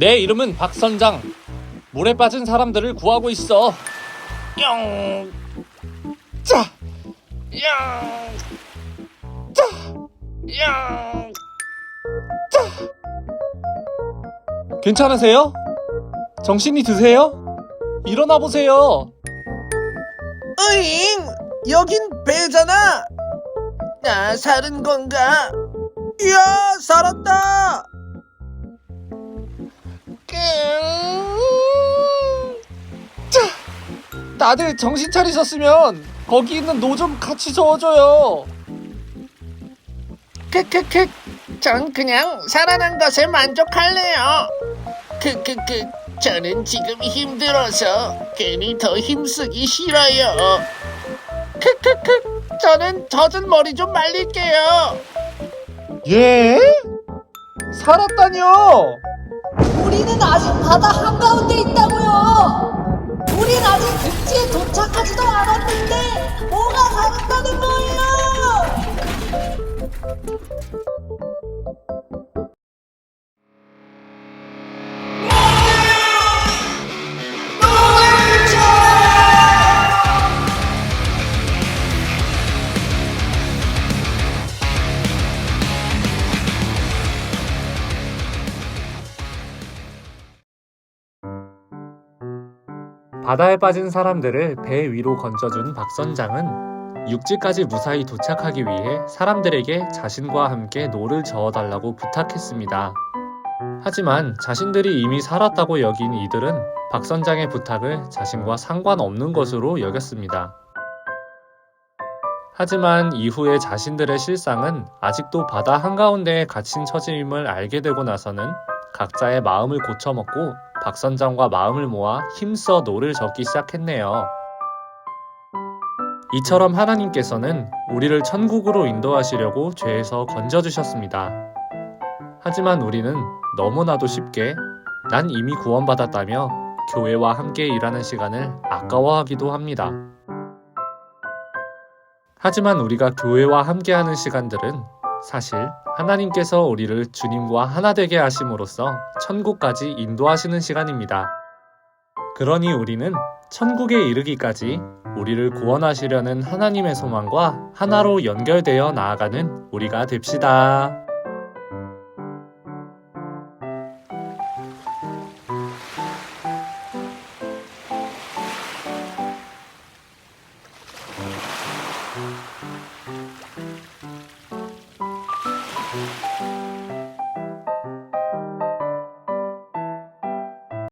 내 이름은 박선장. 물에 빠진 사람들을 구하고 있어. 영. 자. 영. 자. 영. 자. 괜찮으세요? 정신이 드세요? 일어나 보세요. 으잉! 여긴 배잖아! 나 사는 건가? 이야, 살았다! 다들 정신 차리셨으면 거기 있는 노 좀 같이 저어줘요. 크크크, 전 그냥 살아난 것에 만족할래요. 크크크, 저는 지금 힘들어서 괜히 더 힘쓰기 싫어요. 크크크, 저는 젖은 머리 좀 말릴게요. 예? 살았다뇨? 우리는 아직 바다 한가운데 있다고요. 우린 아직 육지에 도착하지도 않았는데 뭐가 살았다는 거예요? 바다에 빠진 사람들을 배 위로 건져준 박 선장은 육지까지 무사히 도착하기 위해 사람들에게 자신과 함께 노를 저어달라고 부탁했습니다. 하지만 자신들이 이미 살았다고 여긴 이들은 박 선장의 부탁을 자신과 상관없는 것으로 여겼습니다. 하지만 이후에 자신들의 실상은 아직도 바다 한가운데에 갇힌 처짐을 알게 되고 나서는 각자의 마음을 고쳐먹고 박 선장과 마음을 모아 힘써 노를 적기 시작했네요. 이처럼 하나님께서는 우리를 천국으로 인도하시려고 죄에서 건져주셨습니다. 하지만 우리는 너무나도 쉽게 난 이미 구원받았다며 교회와 함께 일하는 시간을 아까워하기도 합니다. 하지만 우리가 교회와 함께하는 시간들은 사실 하나님께서 우리를 주님과 하나 되게 하심으로써 천국까지 인도하시는 시간입니다. 그러니 우리는 천국에 이르기까지 우리를 구원하시려는 하나님의 소망과 하나로 연결되어 나아가는 우리가 됩시다. Música